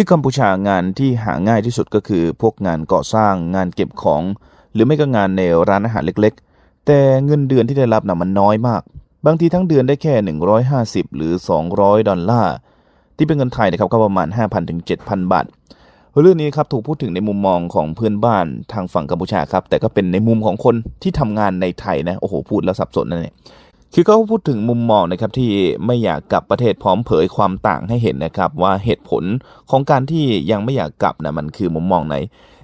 ที่กัมพูชางานที่หาง่ายที่สุดก็คือ พวกงานก่อสร้างงานเก็บของ หรือไม่ก็งานในร้านอาหารเล็กๆ แต่เงินเดือนที่ได้รับน่ะมันน้อยมาก บางทีทั้งเดือนได้แค่ 150 หรือ 200 ดอลลาร์ที่เป็นเงินไทยนะครับก็ประมาณ 5,000ถึง7,000 บาทเรื่องนี้ครับถูกพูดถึงในมุมมองของเพื่อนบ้านทางฝั่งกัมพูชาครับแต่ก็เป็นในมุมของคนที่ทำงานในไทยนะโอ้โหพูดแล้วสับสนนะเนี่ย คือเขาพูดถึงมุมมองนะครับที่ไม่อยากกลับประเทศพร้อมเผยความต่างให้เห็นนะครับว่าเหตุผลของการที่ยังไม่อยากกลับนะมันคือมุมมองไหน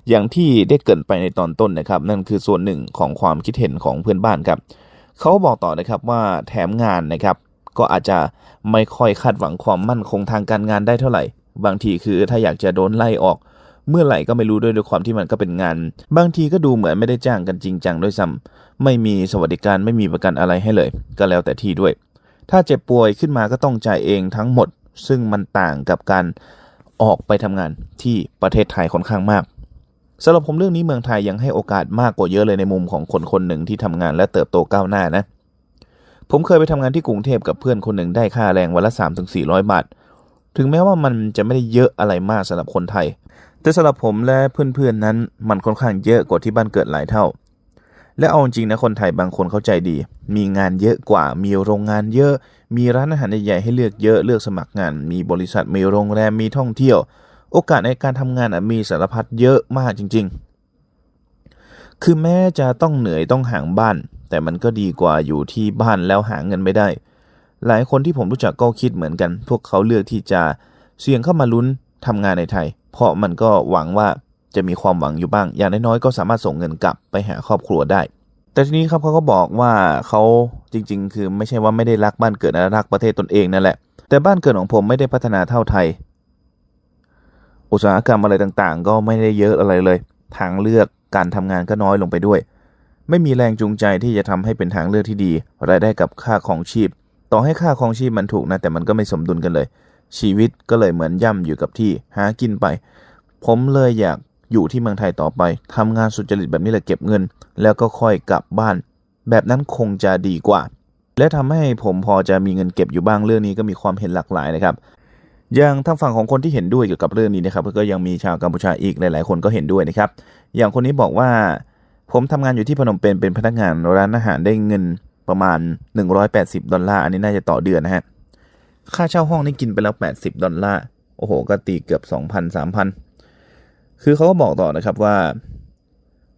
อย่างที่ได้เกินไปในตอนต้นนะครับ นั่นคือส่วนหนึ่งของความคิดเห็นของเพื่อนบ้านครับเขาบอกต่อนะครับว่าแถมงานนะครับก็อาจจะไม่ค่อยคาดหวังความมั่นคงทางการงานได้เท่าไหร่ บางทีคือถ้าอยากจะโดนไล่ออก เมื่อไหร่ก็ไม่รู้ด้วยด้วยความที่มันก็เป็นงาน บางทีก็ดูเหมือนไม่ได้จ้างกันจริงจังด้วยซ้ำ ไม่มีสวัสดิการไม่มีประกันอะไรให้เลย ก็แล้วแต่ที่ด้วย ถ้าเจ็บป่วยขึ้นมาก็ต้องจ่ายเองทั้งหมด ซึ่งมันต่างกับการออกไปทำงานที่ประเทศไทยค่อนข้างมากสำหรับผมเรื่องนี้เมืองไทยยังให้โอกาสมากกว่าเยอะเลยในมุมของคนคนหนึ่งที่ทำงานและเติบโตก้าวหน้านะ ผมเคยไปทำงานที่กรุงเทพกับเพื่อนคนหนึ่งได้ค่าแรงวันละ 3-400 บาท ถึงแม้ว่ามันจะไม่ได้เยอะอะไรมากสำหรับคนไทย แต่สำหรับผมและเพื่อนๆนั้นมันค่อนข้างเยอะกว่าที่บ้านเกิดหลายเท่า และเอาจริงนะคนไทยบางคนเข้าใจดี มีงานเยอะกว่า มีโรงงานเยอะ มีร้านอาหารใหญ่ๆให้เลือกเยอะ เลือกสมัครงาน มีบริษัท มีโรงแรม มีท่องเที่ยว โอกาสในการทำงานมีสารพัดเยอะมากจริง ๆ คือแม้จะต้องเหนื่อยต้องห่างบ้าน แต่มันก็ดีกว่าอยู่ที่บ้านแล้วหาเงินไม่ได้ หลายคนที่ผมรู้จักก็คิดเหมือนกัน พวกเขาเลือกที่จะเสี่ยงเข้ามาลุ้นทำงานในไทย เพราะมันก็หวังว่า จะมีความหวังอยู่บ้าง อย่างน้อยๆก็สามารถส่งเงินกลับไปหาครอบครัวได้ แต่ทีนี้ครับเขาก็บอกว่าเขาจริง ๆ คือไม่ใช่ว่าไม่ได้รักบ้านเกิดนะรักประเทศตนเองนั่นแหละ แต่บ้านเกิดของผมไม่ได้พัฒนาเท่าไทย อุตสาหกรรมอะไรต่างๆ ก็ไม่ได้เยอะอะไรเลย ทางเลือกการทำงานก็น้อยลงไปด้วย ไม่มีแรงจูงใจที่จะทำให้เป็นทางเลือกที่ดี รายได้กับค่าของชีพ ต่อให้ค่าของชีพมันถูกนะ แต่มันก็ไม่สมดุลกันเลย ชีวิตก็เลยเหมือนย่ำอยู่กับที่หากินไป ผมเลยอยาก อยู่ที่เมืองไทยต่อไปทำงานสุจริตแบบนี้แหละเก็บเงิน แล้วก็ค่อยกลับบ้าน แบบนั้นคงจะดีกว่า และทำให้ผมพอจะมีเงินเก็บอยู่บ้างเรื่องนี้ก็มีความเห็นหลากหลายนะครับอย่างทางฝั่งของคนที่เห็นด้วยเกี่ยวกับเรื่องนี้นะครับก็ยังมีชาวกัมพูชาอีกหลาย ๆ คนก็เห็นด้วยนะครับ อย่างคนนี้บอกว่า ผมทำงานอยู่ที่พนมเปญเป็นพนักงานร้านอาหารได้เงินประมาณ 180 ดอลลาร์อันนี้น่าจะต่อเดือนนะฮะค่าเช่าห้องนี่กินไปแล้ว 80 ดอลลาร์โอ้โห ก็ตีเกือบ 2,000 3,000 คือเขาก็บอกต่อนะครับว่า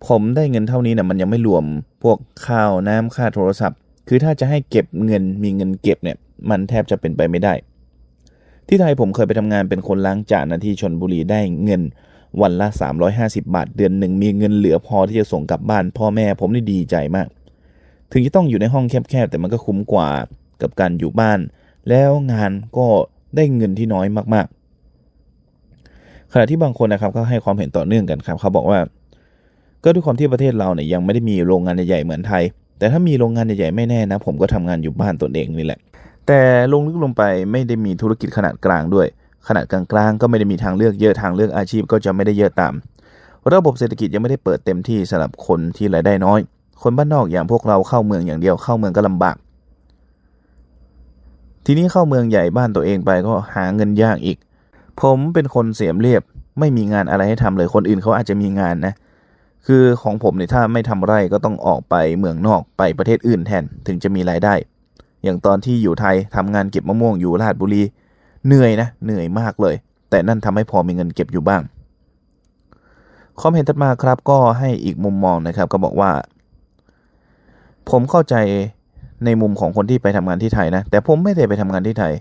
ผมได้เงินเท่านี้เนี่ยมันยังไม่รวมพวกข้าวน้ำค่าโทรศัพท์ คือถ้าจะให้เก็บเงินมีเงินเก็บเนี่ยมันแทบจะเป็นไปไม่ได้ ที่ไทยผมเคยไปทำงานเป็นคนล้างจานนะที่ชนบุรีได้เงินวันละ 350 บาท เดือนหนึ่งมีเงินเหลือพอที่จะส่งกลับบ้าน พ่อแม่ผมนี่ดีใจมาก ถึงจะต้องอยู่ในห้องแคบๆแต่มันก็คุ้มกว่ากับการอยู่บ้าน แล้วงานก็ได้เงินที่น้อยมากๆ ขณะที่บางคนนะครับก็ให้ความเห็นต่อเนื่องกันครับเขาบอกว่า ก็ด้วยความที่ประเทศเราเนี่ยยังไม่ได้มีโรงงานใหญ่ๆเหมือนไทย แต่ถ้ามีโรงงานใหญ่ๆไม่แน่นะ ผมก็ทำงานอยู่บ้านตนเองนี่แหละ แต่ลงลึกลงไปไม่ได้มีธุรกิจขนาดกลางด้วย ขนาดกลางๆก็ไม่ได้มีทางเลือกเยอะทางเลือกอาชีพก็จะไม่ได้เยอะตาม ระบบเศรษฐกิจยังไม่ได้เปิดเต็มที่สำหรับคนที่รายได้น้อย คนบ้านนอกอย่างพวกเราเข้าเมืองอย่างเดียวเข้าเมืองก็ลำบากทีนี้เข้าเมืองใหญ่บ้านตัวเองไปก็หาเงินยากอีก ผมเป็นคนเสียมเรียบ ไม่มีงานอะไรให้ทำเลยคนอื่นเขาอาจจะมีงานนะ คือของผมเนี่ยถ้าไม่ทำไร่ก็ต้องออกไปเมืองนอกไปประเทศอื่นแทนถึงจะมีรายได้ อย่างตอนที่อยู่ไทยทำงานเก็บมะม่วงอยู่ราชบุรีเหนื่อยนะเหนื่อยมากเลย แต่นั่นทำให้พอมีเงินเก็บอยู่บ้างความเห็นถัดมาครับก็ให้อีกมุมมองนะครับ ก็บอกว่า ผมเข้าใจในมุมของคนที่ไปทำงานที่ไทยนะ แต่ผมไม่ได้ไปทำงานที่ไทย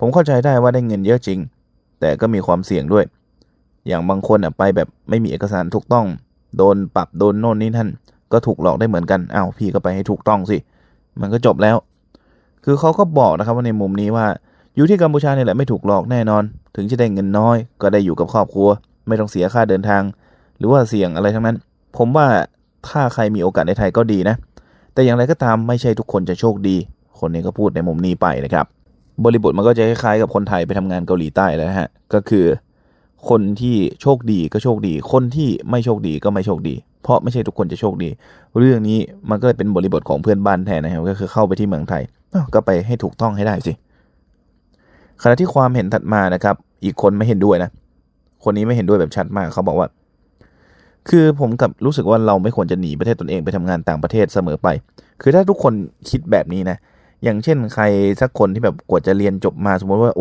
ผมเข้าใจได้ว่าได้เงินเยอะจริง แต่ก็มีความเสี่ยงด้วย อย่างบางคนอะไปแบบไม่มีเอกสารถูกต้อง โดนปรับโดนโน่นนี่ท่านก็ถูกหลอกได้เหมือนกันอ้าวพี่ก็ไปให้ถูกต้องสิ มันก็จบแล้ว คือเขาก็บอกนะครับว่าในมุมนี้ว่า อยู่ที่กัมพูชาเนี่ยแหละไม่ถูกหลอกแน่นอน ถึงจะได้เงินน้อย ก็ได้อยู่กับครอบครัว ไม่ต้องเสียค่าเดินทาง หรือว่าเสี่ยงอะไรทั้งนั้น ผมว่าถ้าใครมีโอกาสในไทยก็ดีนะ แต่อย่างไรก็ตามไม่ใช่ทุกคนจะโชคดี คนนี้ก็พูดในมุมนี้ไปนะครับ บริบทมันก็จะคล้ายๆกับคนไทยไปทำงานเกาหลีใต้แล้วฮะ ก็คือ คนที่โชคดีก็โชคดี คนที่ไม่โชคดีก็ไม่โชคดี เพราะไม่ใช่ทุกคนจะโชคดี เรื่องนี้มันก็เลยเป็นบริบทของเพื่อนบ้านแทนนะครับ ก็คือเข้าไปที่เมืองไทย ก็ไปให้ถูกต้องให้ได้สิขณะที่ความเห็นถัดมานะครับ อีกคนไม่เห็นด้วยนะ คนนี้ไม่เห็นด้วยแบบชัดมาก เขาบอกว่า คือผมกับรู้สึกว่าเราไม่ควรจะหนีประเทศตนเองไปทำงานต่างประเทศเสมอไป คือถ้าทุกคนคิดแบบนี้นะ อย่างเช่นใครสักคนที่แบบกว่าจะเรียนจบมาสมมติว่า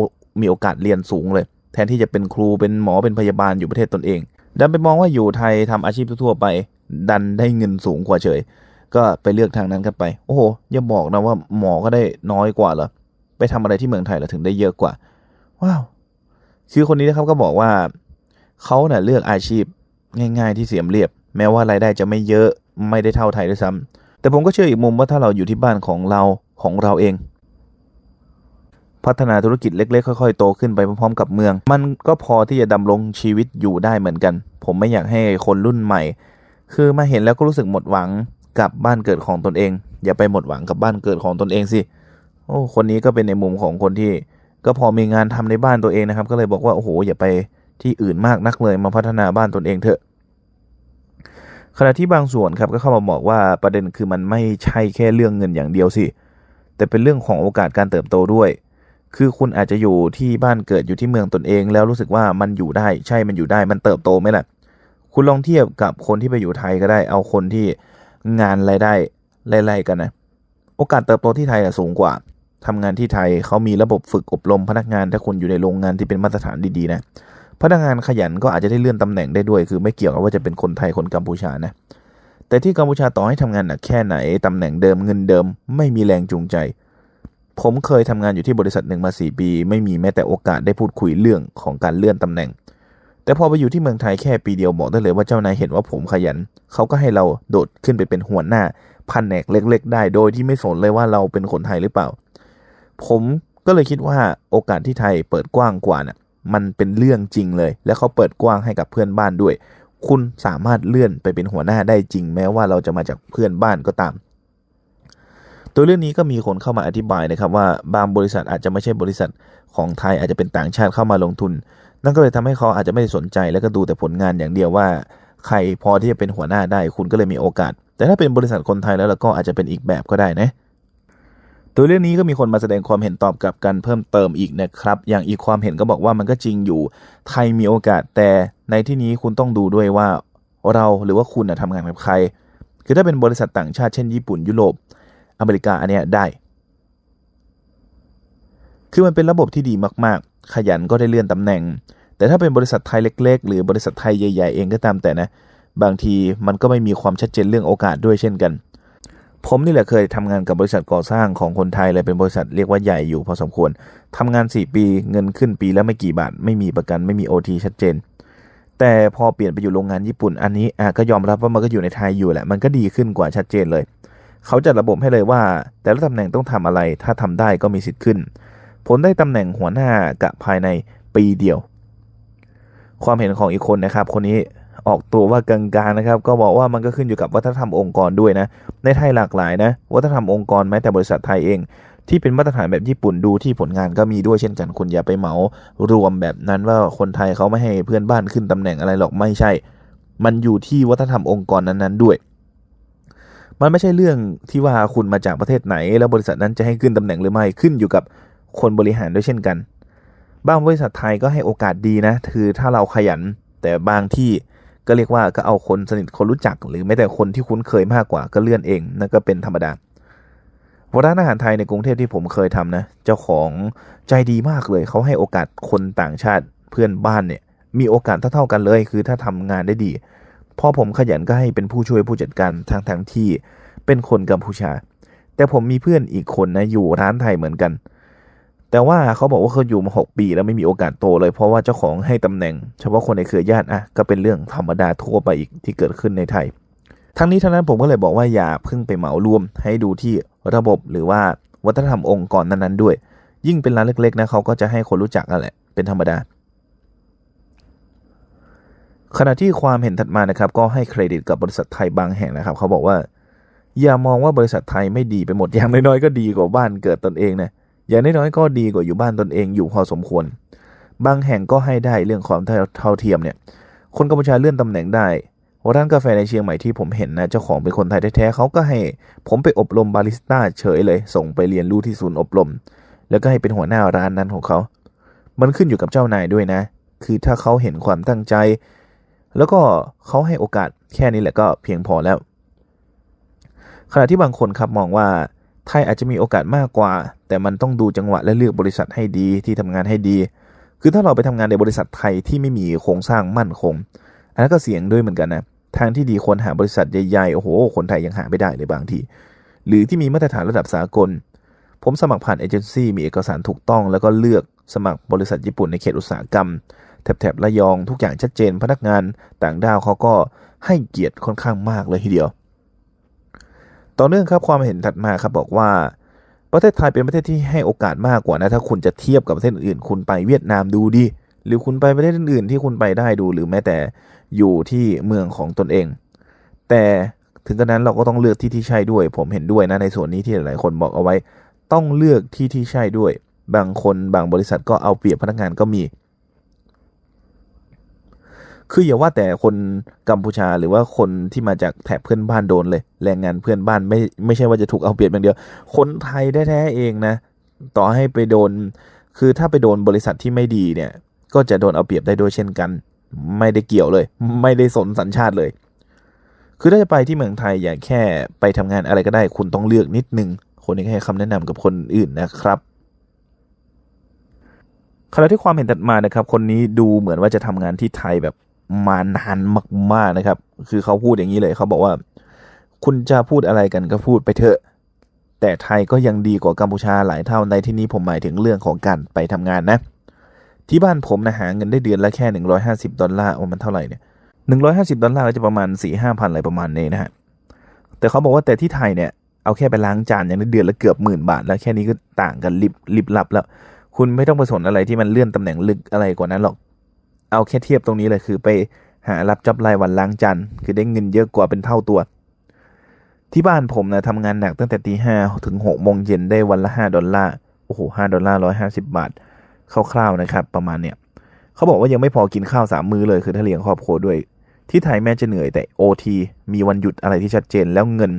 มีโอกาสเรียนสูงเลย แทนที่จะเป็นครูเป็นหมอเป็นพยาบาลอยู่ประเทศตนเองดันไปมองว่าอยู่ไทยทำอาชีพทั่วไป ดันได้เงินสูงกว่าเฉย ก็ไปเลือกทางนั้นกันไป โอ้โหอย่าบอกนะว่าหมอก็ได้น้อยกว่าเหรอไปทำอะไรที่เมืองไทยแล้วถึงได้เยอะกว่าว้าวคือคนนี้นะครับก็บอกว่าเขาเนะ่ะเลือกอาชีพง่าย ๆ ที่เสียมเรียบ แม้ว่ารายได้จะไม่เยอะไม่ได้เท่าไทยด้วยซ้ำ แต่ผมก็เชื่ออีกมุมว่าถ้าเราอยู่ที่บ้านของเราของเราเอง พัฒนาธุรกิจเล็ก ๆ ค่อย ๆ โตขึ้นไปพร้อมๆ กับเมือง มันก็พอที่จะดำรงชีวิตอยู่ได้เหมือนกัน ผมไม่อยากให้คนรุ่นใหม่ คือมาเห็นแล้วก็รู้สึกหมดหวังกับบ้านเกิดของตนเอง อย่าไปหมดหวังกับบ้านเกิดของตนเองสิโอ้คนนี้ก็เป็นในมุมของคนที่ ก็พอมีงานทำในบ้านตัวเองนะครับ ก็เลยบอกว่าโอ้โหอย่าไปที่อื่นมากนักเลยมาพัฒนาบ้านตนเองเถอะ ขณะที่บางส่วนครับก็เข้ามาบอกว่าประเด็นคือมันไม่ใช่แค่เรื่องเงินอย่างเดียวสิ แต่เป็นเรื่องของโอกาสการเติบโตด้วย คือคุณอาจจะอยู่ที่บ้านเกิดอยู่ที่เมืองตนเอง แล้วรู้สึกว่ามันอยู่ได้ ใช่มันอยู่ได้ มันเติบโตไหมล่ะ คุณลองเทียบกับคนที่ไปอยู่ไทยก็ได้ เอาคนที่งานรายได้ไล่ๆกันนะ โอกาสเติบโตที่ไทยสูงกว่าทำงานที่ไทยเขามีระบบฝึกอบรมพนักงานถ้าคุณอยู่ในโรงงานที่เป็นมาตรฐานดีๆนะ พนักงานขยันก็อาจจะได้เลื่อนตำแหน่งได้ด้วย คือไม่เกี่ยวกับว่าจะเป็นคนไทยคนกัมพูชานะแต่ที่กัมพูชาต่อให้ทำงานหนักแค่ไหนตำแหน่งเดิมเงินเดิม ไม่มีแรงจูงใจ ผมเคยทำงานอยู่ที่บริษัทหนึ่งมา 4 ปี ไม่มีแม้แต่โอกาสได้พูดคุยเรื่องของการเลื่อนตำแหน่ง แต่พอไปอยู่ที่เมืองไทยแค่ปีเดียวบอกได้เลยว่าเจ้านายเห็นว่าผมขยัน เขาก็ให้เราโดดขึ้นไปเป็นหัวหน้าแผนกเล็ก ๆ ได้โดยที่ไม่สนเลยว่าเราเป็นคนไทยหรือเปล่า ผมก็เลยคิดว่าโอกาสที่ไทยเปิดกว้างกว่าน่ะ มันเป็นเรื่องจริงเลย และเขาเปิดกว้างให้กับเพื่อนบ้านด้วย คุณสามารถเลื่อนไปเป็นหัวหน้าได้จริง แม้ว่าเราจะมาจากเพื่อนบ้านก็ตาม ตัวเรื่องนี้ก็มีคนเข้ามาอธิบายนะครับว่าบางบริษัทอาจจะไม่ใช่บริษัทของไทยอาจจะเป็นต่างชาติเข้ามาลงทุน นั่นก็เลยทำให้เขาอาจจะไม่ได้สนใจแล้วก็ดูแต่ผลงานอย่างเดียวว่า ใครพอที่จะเป็นหัวหน้าได้ คุณก็เลยมีโอกาส แต่ถ้าเป็นบริษัทคนไทยแล้วเราก็อาจจะเป็นอีกแบบก็ได้นะ ตัวเรื่องนี้ก็มีคนมาแสดงความเห็นตอบกลับกันเพิ่มเติมอีกนะครับ อย่างอีกความเห็นก็บอกว่ามันก็จริงอยู่ ไทยมีโอกาสแต่ในที่นี้คุณต้องดูด้วยว่าเราหรือว่าคุณทำงานกับใคร คือถ้าเป็นบริษัทต่างชาติเช่นญี่ปุ่นยุโรปอเมริกาอันเนี้ยได้ คือมันเป็นระบบที่ดีมากๆ ขยันก็ได้เลื่อนตำแหน่ง แต่ถ้าเป็นบริษัทไทยเล็ก ๆ หรือบริษัทไทยใหญ่ ๆ เองก็ตามแต่นะ บางทีมันก็ไม่มีความชัดเจนเรื่องโอกาสด้วยเช่นกัน ผมนี่แหละเคยทำงานกับบริษัทก่อสร้างของคนไทยเลยเป็นบริษัทเรียกว่าใหญ่อยู่พอสมควรทำงาน 4 ปีเงินขึ้นปีแล้วไม่กี่บาท ไม่มีประกันไม่มี OT ชัดเจน แต่พอเปลี่ยนไปอยู่โรงงานญี่ปุ่น อันนี้อะก็ยอมรับว่ามันก็อยู่ในไทยอยู่แหละ มันก็ดีขึ้นกว่าชัดเจนเลย เขาจัดระบบให้เลยว่า แต่ละตำแหน่งต้องทำอะไร ถ้าทำได้ก็มีสิทธิ์ขึ้น ผลได้ตำแหน่งหัวหน้ากะภายในปีเดียว ความเห็นของอีกคนนะครับ คนนี้ ออกตัวว่ากลางๆนะครับ ก็บอกว่ามันก็ขึ้นอยู่กับวัฒนธรรมองค์กรด้วยนะ ในไทยหลากหลายนะ วัฒนธรรมองค์กรแม้แต่บริษัทไทยเอง ที่เป็นมาตรฐานแบบญี่ปุ่นดูที่ผลงานก็มีด้วยเช่นกันคุณอย่าไปเหมารวมแบบนั้นว่าคนไทยเขาไม่ให้เพื่อนบ้านขึ้นตำแหน่งอะไรหรอกไม่ใช่ มันอยู่ที่วัฒนธรรมองค์กรนั้นๆด้วยมันไม่ใช่เรื่องที่ว่าคุณมาจากประเทศไหน แล้วบริษัทนั้นจะให้ขึ้นตำแหน่งหรือไม่ขึ้นอยู่กับคนบริหารด้วยเช่นกัน บางบริษัทไทยก็ให้โอกาสดีนะคือถ้าเราขยัน แต่บางที่ ก็เรียกว่าก็เอาคนสนิทคนรู้จัก หรือแม้แต่คนที่คุ้นเคยมากกว่าก็เลื่อนเองนั่นก็เป็นธรรมดาร้านอาหารไทยในกรุงเทพที่ผมเคยทำนะเจ้าของใจดีมากเลยเขาให้โอกาสคนต่างชาติเพื่อนบ้านเนี่ยมีโอกาสเท่าๆกันเลย คือถ้าทำงานได้ดีพอผมขยันก็ให้เป็นผู้ช่วยผู้จัดการทางทางที่เป็นคนกัมพูชา แต่ผมมีเพื่อนอีกคนนะอยู่ร้านไทยเหมือนกัน แต่ว่าเขาบอกว่าเขาอยู่มาหกปีแล้วไม่มีโอกาสโตเลยเพราะว่าเจ้าของให้ตำแหน่ง เฉพาะคนในเครือญาติอะก็เป็นเรื่องธรรมดาทั่วไปอีกที่เกิดขึ้นในไทย ทั้งนี้ทั้งนั้นผมก็เลยบอกว่าอย่าเพิ่งไปเหมารวม ให้ดูที่ระบบหรือว่าวัฒนธรรมองค์กรนั้นๆด้วย ยิ่งเป็นร้านเล็กๆนะเขาก็จะให้คนรู้จักนั่นแหละเป็นธรรมดาขณะที่ความเห็นถัดมานะครับก็ให้เครดิตกับบริษัทไทยบางแห่งนะครับ เขาบอกว่า อย่ามองว่าบริษัทไทยไม่ดีไปหมดอย่างน้อยๆก็ดีกว่าบ้านเกิดตนเองนะ อย่างน้อยๆก็ดีกว่าอยู่บ้านตนเองอยู่พอสมควร บางแห่งก็ให้ได้เรื่องความเท่าเทียมเนี่ย คนกัมพูชาเลื่อนตำแหน่งได้ร้านกาแฟในเชียงใหม่ที่ผมเห็นนะเจ้าของเป็นคนไทยแท้ๆเขาก็ให้ ผมไปอบรมบาริสต้าเฉยเลย ส่งไปเรียนรู้ที่ศูนย์อบรม แล้วก็ให้เป็นหัวหน้าร้านนั้นของเขา มันขึ้นอยู่กับเจ้านายด้วยนะ คือถ้าเขาเห็นความตั้งใจ แล้วก็เขาให้โอกาสแค่นี้แหละก็เพียงพอแล้ว ขณะที่บางคนครับมองว่า ไทยอาจจะมีโอกาสมากกว่า แต่มันต้องดูจังหวะและเลือกบริษัทให้ดีที่ทำงานให้ดี คือถ้าเราไปทำงานในบริษัทไทยที่ไม่มีโครงสร้างมั่นคง อันนั้นก็เสี่ยงด้วยเหมือนกันนะทางที่ดีควรหาบริษัทใหญ่ๆ โอ้โห คนไทยยังหาไม่ได้เลยบางที หรือที่มีมาตรฐานระดับสากล ผมสมัครผ่านเอเจนซี่มีเอกสารถูกต้อง แล้วก็เลือกสมัครบริษัทญี่ปุ่นในเขตอุตสาหกรรม แถบๆระยองทุกอย่างชัดเจนพนักงานต่างด้าวเขาก็ให้เกียรติค่อนข้างมากเลยทีเดียว ต่อเนื่องครับความเห็นถัดมาครับบอกว่า ประเทศไทยเป็นประเทศที่ให้โอกาสมากกว่านะถ้าคุณจะเทียบกับประเทศอื่นคุณไปเวียดนามดูดิหรือคุณไปประเทศอื่นๆที่คุณไปได้ดูหรือแม้แต่อยู่ที่เมืองของตนเอง แต่ถึงกระนั้นเราก็ต้องเลือกที่ที่ใช่ด้วย ผมเห็นด้วยนะในส่วนนี้ที่หลายคนบอกเอาไว้ ต้องเลือกที่ที่ใช่ด้วย บางคนบางบริษัทก็เอาเปรียบพนักงานก็มี คืออย่าว่าแต่คนกัมพูชาหรือว่าคนที่มาจากแถบเพื่อนบ้านโดนเลย แรงงานเพื่อนบ้านไม่ไม่ใช่ว่าจะถูกเอาเปรียบอย่างเดียว คนไทยแท้ๆเองนะ ต่อให้ไปโดน คือถ้าไปโดนบริษัทที่ไม่ดีเนี่ย ก็จะโดนเอาเปรียบได้ด้วยเช่นกัน ไม่ได้เกี่ยวเลย ไม่ได้สนสัญชาติเลย คือถ้าจะไปที่เมืองไทยอย่าแค่ไปทำงานอะไรก็ได้ คุณต้องเลือกนิดนึงคนนี้ให้คำแนะนำกับคนอื่นนะครับขณะที่ความเห็นถัดมานะครับ คนนี้ดูเหมือนว่าจะทำงานที่ไทยแบบ มานานมากๆนะครับ คือเขาพูดอย่างนี้เลยเขาบอกว่า คุณจะพูดอะไรกันก็พูดไปเถอะ แต่ไทยก็ยังดีกว่ากัมพูชาหลายเท่าในที่นี้ผมหมายถึงเรื่องของการไปทำงานนะ ที่บ้านผมนะหาเงินได้เดือนละแค่ 150 ดอลลาร์โอ้มันเท่าไหร่เนี่ย150 ดอลลาร์ก็จะประมาณ 4 5พันอะไรประมาณนี้นะฮะแต่เขาบอกว่าแต่ที่ไทยเนี่ยเอาแค่ไปล้างจานอยังได้เดือนละเกือบหมื่นบาท แล้วแค่นี้ก็ต่างกันลิบลิบลับแล้ว คุณไม่ต้องไปสนอะไรที่มันเลื่อนตำแหน่งลึกอะไรกว่านั้นหรอก เอาแค่เทียบตรงนี้เลยคือไปหารับจับรายวันล้างจานคือได้เงินเยอะกว่าเป็นเท่าตัว ที่บ้านผมนะทำงานหนักตั้งแต่ตีห้าถึงหกโมงเย็นได้วันละห้าดอลลาร์โอ้โหห้าดอลลาร์ร้อยห้าสิบบาทคร่าวๆนะครับ ประมาณเนี้ยเขาบอกว่ายังไม่พอกินข้าวสามมื้อเลยคือถ้าเลี้ยงครอบครัวด้วย ที่ไทยแม้จะเหนื่อยแต่โอทีมีวันหยุดอะไรที่ชัดเจนแล้วเงิน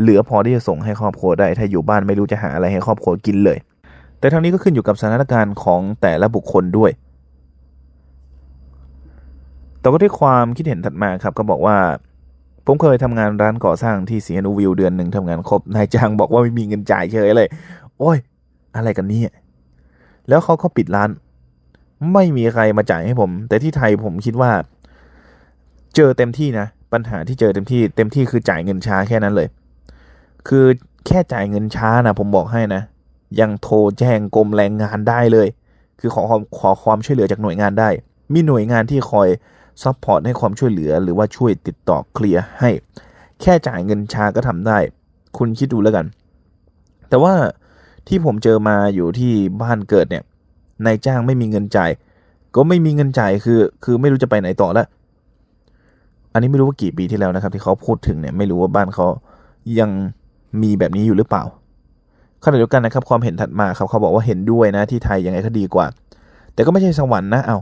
เหลือพอที่จะส่งให้ครอบครัวได้ ถ้าอยู่บ้านไม่รู้จะหาอะไรให้ครอบครัวกินเลย แต่ทั้งนี้ก็ขึ้นอยู่กับสถานการณ์ของแต่ละบุคคลด้วย แต่ก็ด้วยความคิดเห็นถัดมาครับก็บอกว่า ผมเคยทำงานร้านก่อสร้างที่สีนูวิวเดือนหนึ่งทำงานครบนายจ้างบอกว่าไม่มีเงินจ่ายเฉยเลย โอ้ย อะไรกันเนี่ยแล้วเขาก็ปิดร้าน ไม่มีใครมาจ่ายให้ผม แต่ที่ไทยผมคิดว่า เจอเต็มที่นะปัญหาที่เจอเต็มที่เต็มที่คือจ่ายเงินช้าแค่นั้นเลย คือแค่จ่ายเงินช้านะผมบอกให้นะ ยังโทรแจ้งกรมแรงงานได้เลย คือขอความขอความช่วยเหลือจากหน่วยงานได้ มีหน่วยงานที่คอย ซัพพอร์ตให้ความช่วยเหลือ หรือว่าช่วยติดต่อเคลียร์ให้ แค่จ่ายเงินช้าก็ทำได้ คุณคิดดูแล้วกัน แต่ว่าที่ผมเจอมาอยู่ที่บ้านเกิดเนี่ยนายจ้างไม่มีเงินจ่าย ก็ไม่มีเงินจ่ายคือ คือไม่รู้จะไปไหนต่อแล้วอันนี้ไม่รู้ว่ากี่ปีที่แล้วนะครับ ที่เขาพูดถึงเนี่ยไม่รู้ว่าบ้านเขายังมีแบบนี้อยู่หรือเปล่าขณะเดียวกันนะครับความเห็นถัดมาครับเขาบอกว่าเห็นด้วยนะที่ไทยยังไงก็ดีกว่า แต่ก็ไม่ใช่สวรรค์นะเอา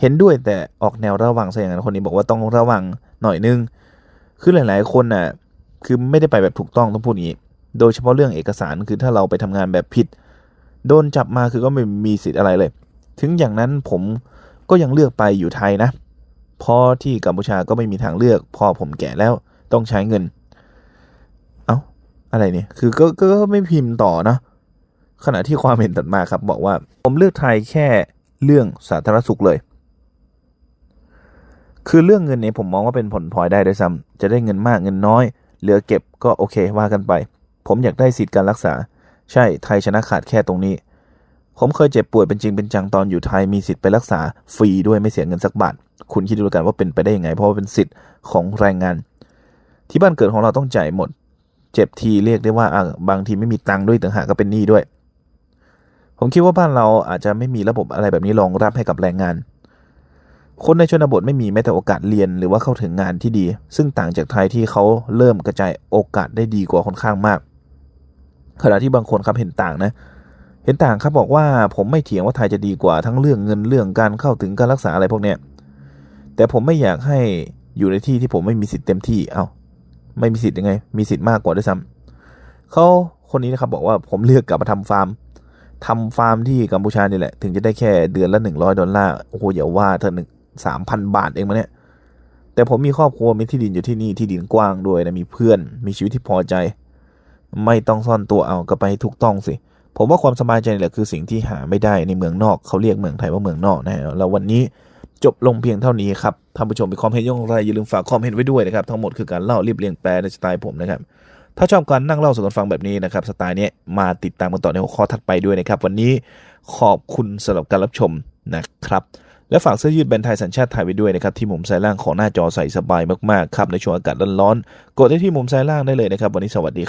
เห็นด้วยแต่ออกแนวระวังซะอย่างนั้นคนนี้บอกว่าต้องระวังหน่อยนึง คือหลายๆ คนน่ะคือไม่ได้ไปแบบถูกต้องต้องพูดอย่างนี้ โดยเฉพาะเรื่องเอกสารคือถ้าเราไปทำงานแบบผิด โดนจับมาคือก็ไม่มีสิทธิ์อะไรเลย ถึงอย่างนั้นผมก็ยังเลือกไปอยู่ไทยนะเพราะที่กัมพูชาก็ไม่มีทางเลือกพอผมแก่แล้วต้องใช้เงิน เอา้าอะไรเนี่ย คือก็ก็ก็ไม่พิมพ์ต่อนะขณะที่ความเห็นตัดมาครับ บอกว่าผมเลือกไทยแค่เรื่องสาธารณสุขเลย คือเรื่องเงินเนี่ยผมมองว่าเป็นผลพลอยได้ด้วยซ้ำจะได้เงินมากเงินน้อย เหลือเก็บก็โอเคว่ากันไป ผมอยากได้สิทธิ์การรักษา ใช่ไทยชนะขาดแค่ตรงนี้ ผมเคยเจ็บป่วยเป็นจริงเป็นจังตอนอยู่ไทยมีสิทธิ์ไปรักษาฟรีด้วยไม่เสียเงินสักบาท คุณคิดดูกันว่าเป็นไปได้ยังไง เพราะว่าเป็นสิทธิ์ของแรงงาน ที่บ้านเกิดของเราต้องจ่ายหมด เจ็บทีเรียกได้ว่าบางทีไม่มีตังค์ด้วยต่างหากก็เป็นหนี้ด้วย ผมคิดว่าบ้านเราอาจจะไม่มีระบบอะไรแบบนี้รองรับให้กับแรงงาน คนในชนบทไม่มีแม้แต่โอกาสเรียนหรือว่าเข้าถึงงานที่ดี ซึ่งต่างจากไทยที่เขาเริ่มกระจายโอกาสได้ดีกว่าค่อนข้างมาก ขณะที่บางคนครับเห็นต่างนะ เห็นต่างครับบอกว่าผมไม่เถียงว่าไทยจะดีกว่าทั้งเรื่องเงินเรื่องการเข้าถึงการรักษาอะไรพวกเนี้ยแต่ผมไม่อยากให้อยู่ในที่ที่ผมไม่มีสิทธิ์เต็มที่ เอา้าไม่มีสิทธิ์ยังไง มีสิทธิ์มากกว่าด้วยซ้ำเขาคนนี้นะครับบอกว่าผมเลือกกลับมาทำฟาร์มทำฟาร์มที่กัมพูชานี่แหละ ถึงจะได้แค่เดือนละ100ดอลลาร์โอ้โหอย่าว่าเธอหนึ่ง สามพันบาทเองมาเนี่ยแต่ผมมีครอบครัวมีที่ดินอยู่ที่นี่ที่ดินกว้างด้วยนะมีเพื่อนมีชีวิตที่พอใจ ไม่ต้องซ่อนตัวเอาก็ไปถูกต้องสิ ผมว่าความสบายใจนี่แหละคือสิ่งที่หาไม่ได้ในเมืองนอกเขาเรียกเมืองไทยว่าเมืองนอกนะฮะแล้ววันนี้จบลงเพียงเท่านี้ครับท่านผู้ชมมีความเห็นอย่างไรอย่าลืมฝากความเห็นไว้ด้วยนะครับทั้งหมดคือการเล่าเรียบเรียงแปลในสไตล์ผมนะครับถ้าชอบการนั่งเล่าสู่กันฟังแบบนี้นะครับสไตล์นี้มาติดตามกันต่อในหัวข้อถัดไปด้วยนะครับ วันนี้ขอบคุณสำหรับการรับชมนะครับ และฝากเสื้อยืดแบรนด์ไทยสัญชาติไทยไว้ด้วยนะครับที่มุมซ้ายล่างของหน้าจอใส่สบายมากๆครับในช่วงอากาศร้อนๆกดได้ที่มุมซ้ายล่างได้เลยนะครับวันนี้สวัสดี